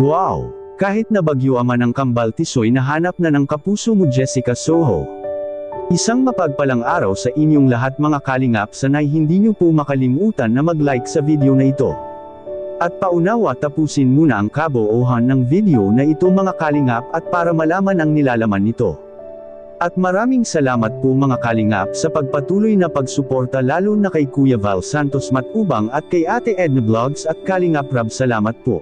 Wow! Kahit na bagyo ama ng kambal tisoy nahanap na ng kapuso mo Jessica Soho. Isang mapagpalang araw sa inyong lahat mga kalingap sanay hindi niyo po makalimutan na mag-like sa video na ito. At paunawa tapusin muna ang kaboohan ng video na ito mga kalingap at para malaman ang nilalaman nito. At maraming salamat po mga kalingap sa pagpatuloy na pagsuporta lalo na kay Kuya Val Santos Matubang at kay Ate Edna Vlogs at Kalingap Rab salamat po.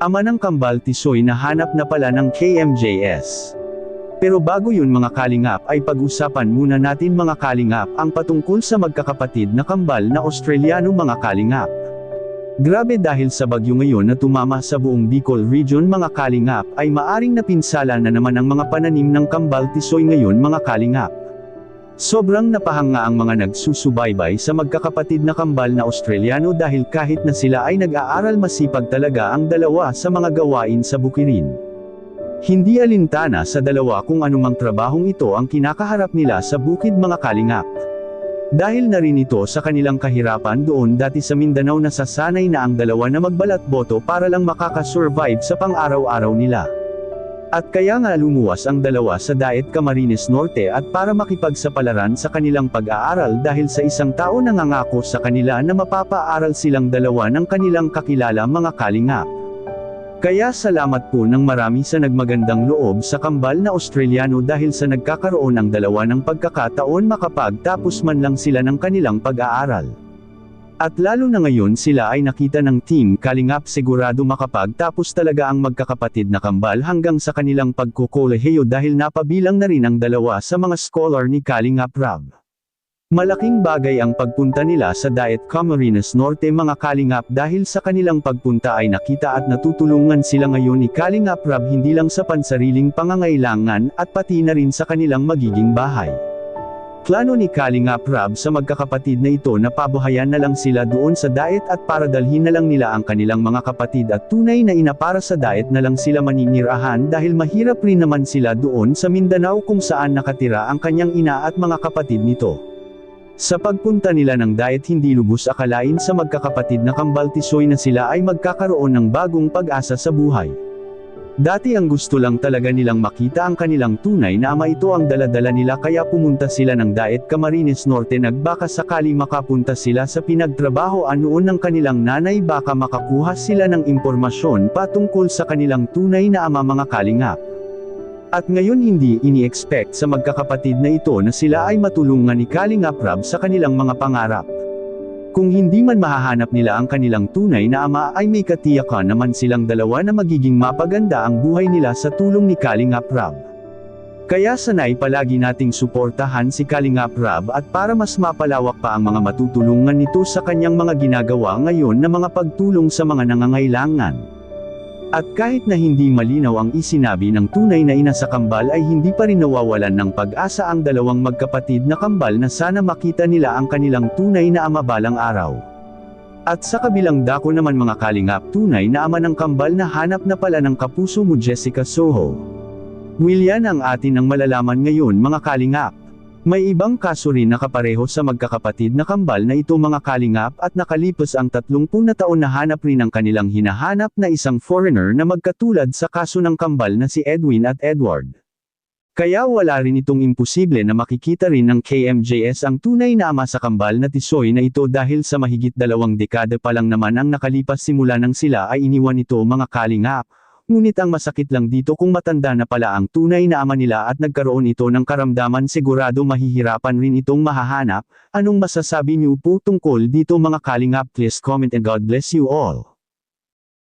Ama ng kambal tisoy na hanap na pala ng KMJS. Pero bago yun mga kalingap ay pag-usapan muna natin mga kalingap ang patungkol sa magkakapatid na kambal na Australiano mga kalingap. Grabe dahil sa bagyo ngayon na tumama sa buong Bicol region mga kalingap ay maaring napinsala na naman ang mga pananim ng kambal tisoy ngayon mga kalingap. Sobrang napahanga ang mga nagsusubaybay sa magkakapatid na kambal na Australiano dahil kahit na sila ay nag-aaral masipag talaga ang dalawa sa mga gawain sa bukirin. Hindi alintana sa dalawa kung anumang trabahong ito ang kinakaharap nila sa bukid mga kalingap. Dahil na rin ito sa kanilang kahirapan doon dati sa Mindanao na sasanay na ang dalawa na magbalat boto para lang makakasurvive sa pang-araw-araw nila. At kaya nga lumuwas ang dalawa sa Daet Camarines Norte at para makipagsapalaran sa kanilang pag-aaral dahil sa isang tao nangangako sa kanila na mapapaaral silang dalawa ng kanilang kakilala mga kalingap. Kaya salamat po ng marami sa nagmagandang loob sa kambal na Australiano dahil sa nagkakaroon ang dalawa ng pagkakataon makapagtapos man lang sila ng kanilang pag-aaral. At lalo na ngayon sila ay nakita ng team Kalingap sigurado makapagtapos talaga ang magkakapatid na kambal hanggang sa kanilang pagkukolehiyo dahil napabilang na rin ang dalawa sa mga scholar ni Kalingap Rab. Malaking bagay ang pagpunta nila sa Diet Camarines Norte mga Kalingap dahil sa kanilang pagpunta ay nakita at natutulungan sila ngayon ni Kalingap Rab hindi lang sa pansariling pangangailangan at pati na rin sa kanilang magiging bahay. Plano ni Kalingap Rab sa magkakapatid na ito na pabuhayan na lang sila doon sa diet at para dalhin na lang nila ang kanilang mga kapatid at tunay na ina para sa diet na lang sila maninirahan dahil mahirap rin naman sila doon sa Mindanao kung saan nakatira ang kanyang ina at mga kapatid nito. Sa pagpunta nila ng diet hindi lubos akalain sa magkakapatid na kambal tisoy na sila ay magkakaroon ng bagong pag-asa sa buhay. Dati ang gusto lang talaga nilang makita ang kanilang tunay na ama ito ang daladala nila kaya pumunta sila ng Daet Camarines Norte nagbaka sakali makapunta sila sa pinagtrabahoan noon ng kanilang nanay baka makakuha sila ng impormasyon patungkol sa kanilang tunay na ama mga kalingap. At ngayon hindi ini-expect sa magkakapatid na ito na sila ay matulungan ni Kalingap Rab sa kanilang mga pangarap. Kung hindi man mahahanap nila ang kanilang tunay na ama ay may katiyakan naman silang dalawa na magiging mapaganda ang buhay nila sa tulong ni Kalingap Rab. Kaya sanay palagi nating suportahan si Kalingap Rab at para mas mapalawak pa ang mga matutulungan nito sa kanyang mga ginagawa ngayon na mga pagtulong sa mga nangangailangan. At kahit na hindi malinaw ang isinabi ng tunay na ina sa kambal ay hindi pa rin nawawalan ng pag-asa ang dalawang magkapatid na kambal na sana makita nila ang kanilang tunay na ama balang araw. At sa kabilang dako naman mga kalingap tunay na ama ng kambal na hanap na pala ng kapuso mo Jessica Soho. Willian ang atin ang malalaman ngayon mga kalingap. May ibang kaso rin na kapareho sa magkakapatid na kambal na ito mga kalingap at nakalipas ang 30 na taon na hanap rin ang kanilang hinahanap na isang foreigner na magkatulad sa kaso ng kambal na si Edwin at Edward. Kaya wala rin itong imposible na makikita rin ng KMJS ang tunay na ama sa kambal na tisoy na ito dahil sa mahigit dalawang dekada pa lang naman ang nakalipas simula nang sila ay iniwan ito mga kalingap, Ngunit ang masakit lang dito kung matanda na pala ang tunay na ama nila at nagkaroon ito ng karamdaman sigurado mahihirapan rin itong mahahanap, anong masasabi niyo po tungkol dito mga kalingap please comment and God bless you all.